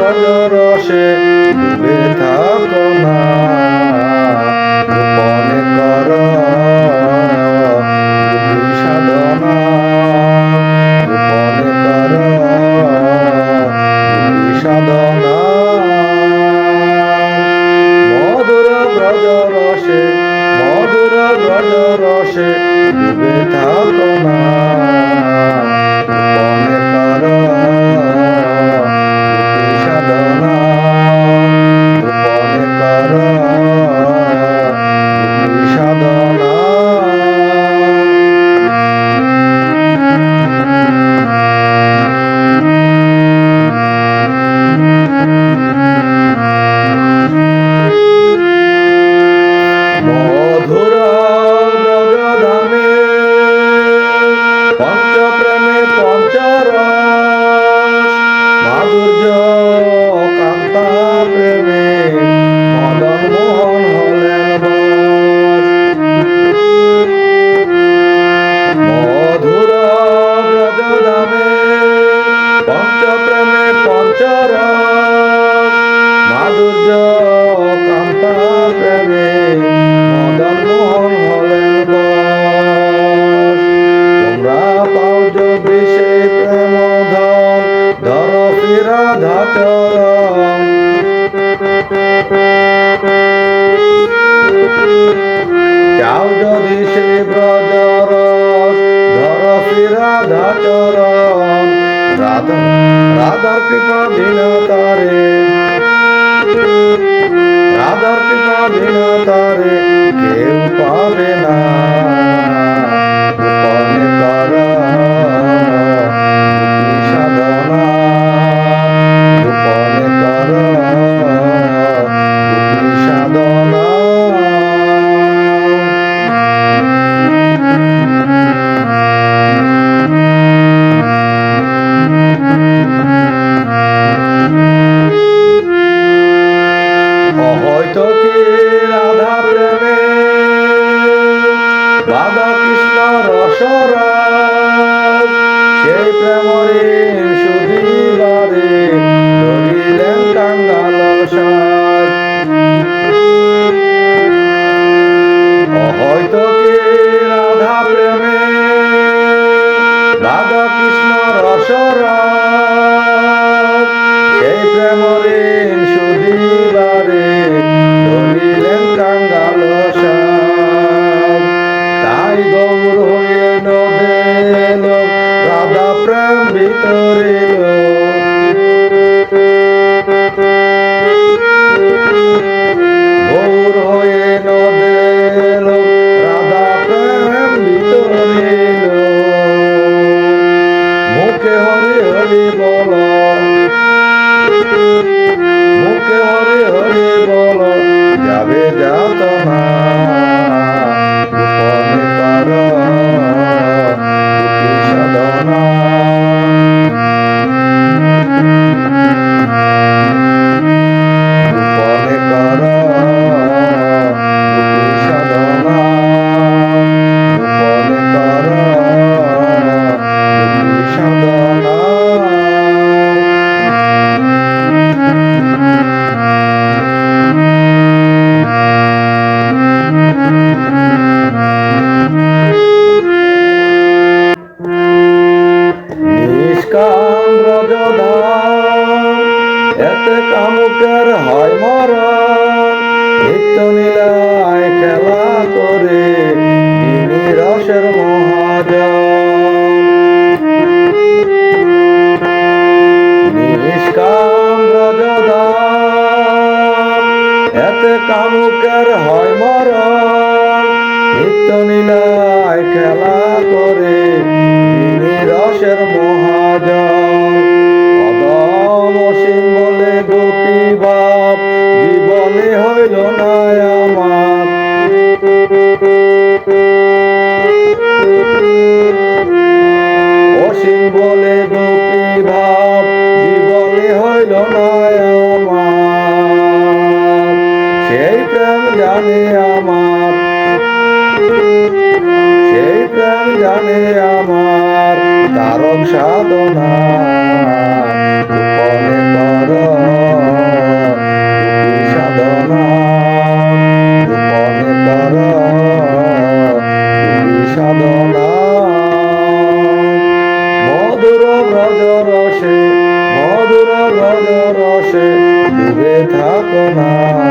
ভাগ রসে ডুবে থাকো না। গোপনে কর সাধনা। গোপনে কর সাধনা। মধুর ব্রজ রসে, মধুর ব্রজ রসে ডুবে থাকো পঞ্চপ্রেমে পঞ্চরস মাধুর্য কান্তা প্রেমে মদন মোহন হলেন মধুর ব্রজধামে পঞ্চপ্রেমে পঞ্চরস মাধুর্য কান্তা রাধাচর কৃষ্ণ রসরাজ। সেই প্রেমরে সুধীবারে ধরিলেন কাঙ্গাল সাজ। হয়তো কি রাধা প্রেমে? রাধা কৃষ্ণ রসরাজ। সেই প্রেমরে প্রেম করে তিনি রসের মহাজন অদম বলে গোপী ভাব জীবনে হইল না আমার। সেই প্রেম জানে আমার। জানে আমার তারক সাধনা। গোপনে কর সাধনা। রসে মধুর রসে ডুবে থাকো না।